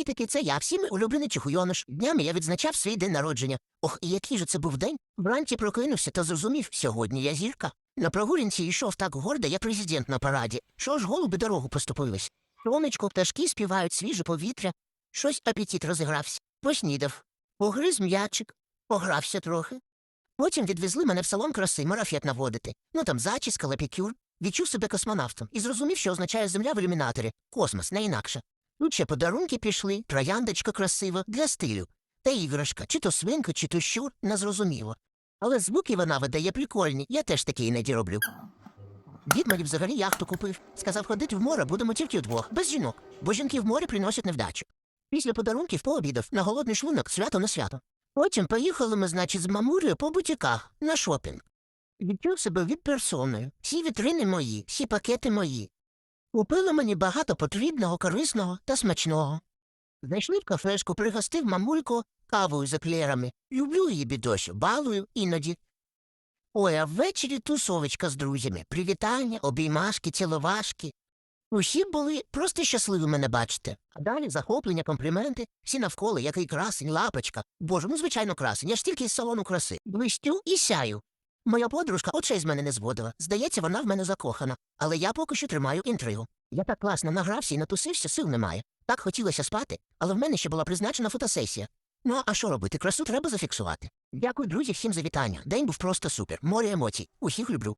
Привітики, це я, всіми улюблений Чухойонош. Днями я відзначав свій день народження. Ох, і який же це був день. Вранці прокинувся та зрозумів, сьогодні я зірка. На прогулянці йшов так гордо, як президент на параді. Що ж голуби дорогу поступились. Сонечко, пташки співають свіже повітря. Щось апетит розігрався. Поснідав. Погриз м'ячик, погрався трохи. Потім відвезли мене в салон краси марафет наводити. Ну там зачіска, лапікюр. Відчув себе космонавтом і зрозумів, що означає земля в ілюмінаторі. Космос, не інакше. Ще подарунки пішли, трояндочка красива, для стилю. Та іграшка, чи то свинка, чи то щур, незрозуміло. Але звуки вона видає прикольні, я теж такі іноді роблю. Дід мені взагалі яхту купив. Сказав, ходити в море будемо тільки вдвох, без жінок, бо жінки в морі приносять невдачу. Після подарунків пообідав на голодний шлунок свято на свято. Потім поїхали ми, значить, з мамулею по бутіках на шопінг. Відчув себе від персоною. Всі вітрини мої, всі пакети мої. Купили мені багато потрібного, корисного та смачного. Знайшли в кафешку, пригостив мамульку кавою з еклерами. Люблю її бідосю, балую іноді. Ой, а ввечері тусовочка з друзями, привітання, обіймашки, ціловашки. Усі були просто щасливі мене бачити. А далі захоплення, компліменти, всі навколо, який красень, лапочка. Боже, ну звичайно красень, я ж тільки з салону краси. Блистю і сяю. Моя подружка очей з мене не зводила. Здається, вона в мене закохана. Але я поки що тримаю інтригу. Я так класно награвся і натусився, сил немає. Так хотілося спати, але в мене ще була призначена фотосесія. Ну, а що робити? Красу треба зафіксувати. Дякую, друзі, всім за вітання. День був просто супер. Море емоцій. Усіх люблю.